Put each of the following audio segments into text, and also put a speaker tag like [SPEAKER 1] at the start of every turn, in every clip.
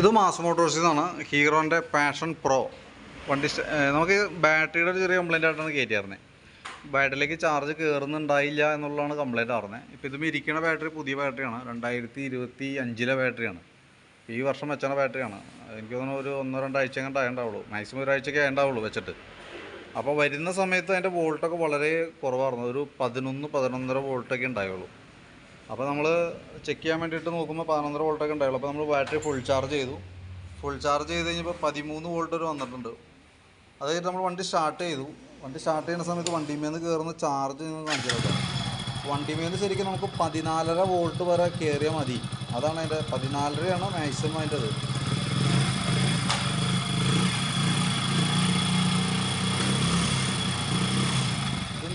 [SPEAKER 1] ഇത് മാസ് മോട്ടോഴ്സിൽ നിന്നാണ്. ഹീറോന്റെ പാഷൻ പ്രോ. വണ്ടി നമുക്ക് ബാറ്ററിയുടെ ഒരു ചെറിയ കംപ്ലൈന്റ് ആയിട്ടാണ് കയറ്റിയായിരുന്നത് ബാറ്ററിയിലേക്ക് ചാർജ് കയറുന്നുണ്ടായില്ല എന്നുള്ളതാണ് കംപ്ലയിന്റ് ആയിരുന്നത് ഇപ്പോൾ ഇതും ഇരിക്കുന്ന ബാറ്ററി പുതിയ ബാറ്ററിയാണ്. രണ്ടായിരത്തി ഇരുപത്തി അഞ്ചിലെ ബാറ്ററിയാണ് ഈ വർഷം വെച്ചാണ് ബാറ്ററിയാണ്. എനിക്ക് തോന്നുന്നു ഒരു ഒന്നോ രണ്ടാഴ്ച കണ്ട് ആയണ്ടാവുള്ളൂ മാക്സിമം ഒരാഴ്ചയൊക്കെ ആയണ്ടാവുള്ളൂ വെച്ചിട്ട്. അപ്പോൾ വരുന്ന സമയത്ത് അതിന്റെ വോൾട്ടൊക്കെ വളരെ കുറവായിരുന്നു. ഒരു പതിനൊന്ന് പതിനൊന്നര വോൾട്ടൊക്കെ ഉണ്ടായുള്ളൂ. അപ്പോൾ നമ്മൾ ചെക്ക് ചെയ്യാൻ വേണ്ടിയിട്ട് നോക്കുമ്പോൾ പതിനൊന്നര വോൾട്ടൊക്കെ ഉണ്ടായുള്ളൂ. അപ്പോൾ നമ്മൾ ബാറ്ററി ഫുൾ ചാർജ് ചെയ്തു. ഫുൾ ചാർജ് ചെയ്ത് കഴിഞ്ഞപ്പോൾ പതിമൂന്ന് വോൾട്ട് വരെ വന്നിട്ടുണ്ട്. അത് കഴിഞ്ഞിട്ട് നമ്മൾ വണ്ടി സ്റ്റാർട്ട് ചെയ്തു. വണ്ടി സ്റ്റാർട്ട് ചെയ്യുന്ന സമയത്ത് വണ്ടിമേന്ന് കയറുന്ന ചാർജ് നിങ്ങൾ വണ്ടിമേന്ന് ശരിക്കും നമുക്ക് പതിനാലര വോൾട്ട് വരെ കയറിയാൽ മതി. അതാണ് അതിന്റെ പതിനാലരയാണ് മാക്സിമം അതിന്റെ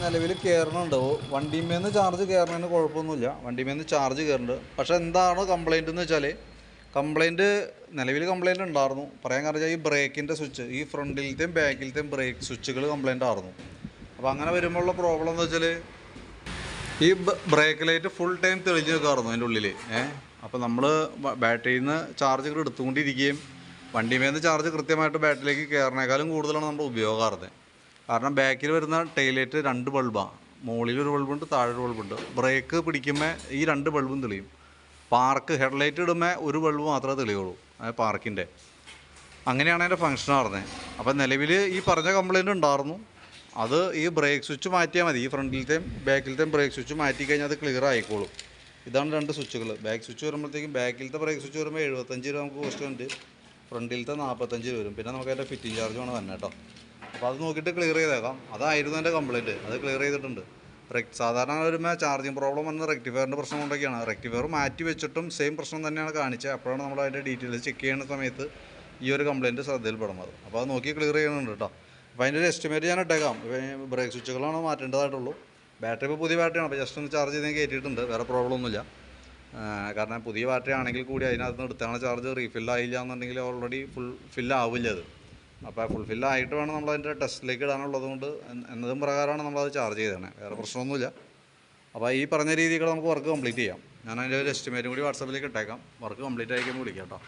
[SPEAKER 1] നിലവിൽ കയറണുണ്ട് വണ്ടിമേന്ന് ചാർജ് കയറണതിന് കുഴപ്പമൊന്നുമില്ല. വണ്ടിമേന്ന് ചാർജ് കയറുന്നുണ്ട് പക്ഷേ എന്താണ് കംപ്ലൈന്റ് എന്ന് വെച്ചാൽ കംപ്ലൈന്റ് നിലവിൽ കംപ്ലൈന്റ് ഉണ്ടായിരുന്നു. പറയാൻ കാരണം ഈ ബ്രേക്കിന്റെ സ്വിച്ച് ഈ ഫ്രണ്ടിലത്തെയും ബാക്കിലത്തെയും ബ്രേക്ക് സ്വിച്ചുകൾ കംപ്ലൈന്റ് ആയിരുന്നു. അപ്പോൾ അങ്ങനെ വരുമ്പോഴുള്ള പ്രോബ്ലം എന്ന് വെച്ചാൽ ഈ ബ്രേക്ക് ലൈറ്റ് ഫുൾ ടൈം തെളിഞ്ഞ് നിൽക്കാറുന്നു അതിന്റെ ഉള്ളിൽ ഏഹ് അപ്പോൾ നമ്മൾ ബാറ്ററിയിൽ നിന്ന് ചാർജ് എടുത്തുകൊണ്ടിരിക്കുകയും വണ്ടിമേന്ന് ചാർജ് കൃത്യമായിട്ട് ബാറ്ററിയിലേക്ക് കയറണേക്കാളും കൂടുതലാണ് നമ്മുടെ ഉപയോഗമാറുന്നത് കാരണം ബാക്കിൽ വരുന്ന ടൈലൈറ്റ് രണ്ട് ബൾബാണ് മുകളിൽ ഒരു ബൾബുണ്ട് താഴെ ഒരു ബൾബുണ്ട് ബ്രേക്ക് പിടിക്കുമ്പോൾ ഈ രണ്ട് ബൾബും തെളിയും. പാർക്ക് ഹെഡ്ലൈറ്റ് ഇടുമ്പോൾ ഒരു ബൾബ് മാത്രമേ തെളിയുള്ളൂ അതായത് പാർക്കിന്റെ അങ്ങനെയാണ് അതിന്റെ ഫങ്ഷൻ പറഞ്ഞത് അപ്പം നിലവിൽ ഈ പറഞ്ഞ കംപ്ലൈന്റ് ഉണ്ടായിരുന്നു അത് ഈ ബ്രേക്ക് സ്വിച്ച് മാറ്റിയാൽ മതി. ഈ ഫ്രണ്ടിലത്തെയും ബാക്കിലത്തെയും ബ്രേക്ക് സ്വിച്ച് മാറ്റി കഴിഞ്ഞാൽ അത് ക്ലിയർ ആയിക്കോളും. ഇതാണ് രണ്ട് സ്വിച്ചുകൾ ബാക്ക് സ്വിച്ച് വരുമ്പോഴത്തേക്കും ബാക്കിലത്തെ ബ്രേക്ക് സ്വിച്ച് വരുമ്പോൾ എഴുപത്തഞ്ച് രൂപ നമുക്ക് കോസ്റ്റ് ഉണ്ട്. ഫ്രണ്ടിലത്തെ നാൽപ്പത്തഞ്ച് രൂപ വരും. പിന്നെ നമുക്ക് അതിന്റെ ഫിറ്റിംഗ് ചാർജ് വേണം തന്നെ കേട്ടോ. അപ്പോൾ അത് നോക്കിയിട്ട് ക്ലിയർ ചെയ്തേക്കാം. അതായിരുന്നു എന്റെ കംപ്ലയിന്റ് അത് ക്ലിയർ ചെയ്തിട്ടുണ്ട്. സാധാരണ വരുമ്പോൾ ചാർജിങ് പ്രോബ്ലം വന്ന റെക്ടിഫയറിന്റെ പ്രശ്നം കൊണ്ടൊക്കെയാണ്. റെക്ടിഫയർ മാറ്റി വെച്ചിട്ടും സെയിം പ്രശ്നം തന്നെയാണ് കാണിച്ചത് അപ്പോഴാണ് നമ്മൾ അതിന്റെ ഡീറ്റെയിൽസ് ചെക്ക് ചെയ്യുന്ന സമയത്ത് ഈ ഒരു കംപ്ലയിന്റ് ശ്രദ്ധയിൽപ്പെടുന്നത്. അപ്പോൾ അത് നോക്കി ക്ലിയർ ചെയ്യുന്നുണ്ട് കേട്ടോ അപ്പോൾ അതിന്റെ ഒരു എസ്റ്റിമേറ്റ് ഞാൻ ഇട്ടേക്കാം. ബ്രേക്ക് സ്വിച്ചുകളാണ് മാറ്റേണ്ടതായിട്ടുള്ളൂ. ബാറ്ററി ഇപ്പോൾ പുതിയ ബാറ്ററിയാണ് അപ്പോൾ ജസ്റ്റ് ഒന്ന് ചാർജ് ചെയ്ത് കയറ്റിയിട്ടുണ്ട് വേറെ പ്രോബ്ലം ഒന്നുമില്ല. കാരണം പുതിയ ബാറ്ററി ആണെങ്കിൽ കൂടി അതിനകത്ത് നിന്ന് എടുത്താണ് ചാർജ് റീഫിൽ എന്നുണ്ടെങ്കിൽ ഓൾറെഡി ഫുൾ ഫിൽ ആവില്ല അത്. അപ്പോൾ ഫുൾഫിൽ ആയിട്ട് വേണം നമ്മൾ അതിന്റെ ടെസ്റ്റിലേക്ക് ഇടാനുള്ളത് കൊണ്ട് എന്നതും പ്രകാരമാണ് നമ്മളത് ചാർജ് ചെയ്തതാണ് വേറെ പ്രശ്നമൊന്നുമില്ല. അപ്പോൾ ഈ പറഞ്ഞ രീതിയിൽ നമുക്ക് വർക്ക് കംപ്ലീറ്റ് ചെയ്യാം. ഞാൻ അതിന്റെ ഒരു എസ്റ്റിമേറ്റും കൂടി വാട്സാപ്പിലേക്ക് ഇട്ടേക്കാം. വർക്ക് കംപ്ലീറ്റ് ആയിരിക്കുമ്പോൾ വിളിക്കാം കേട്ടോ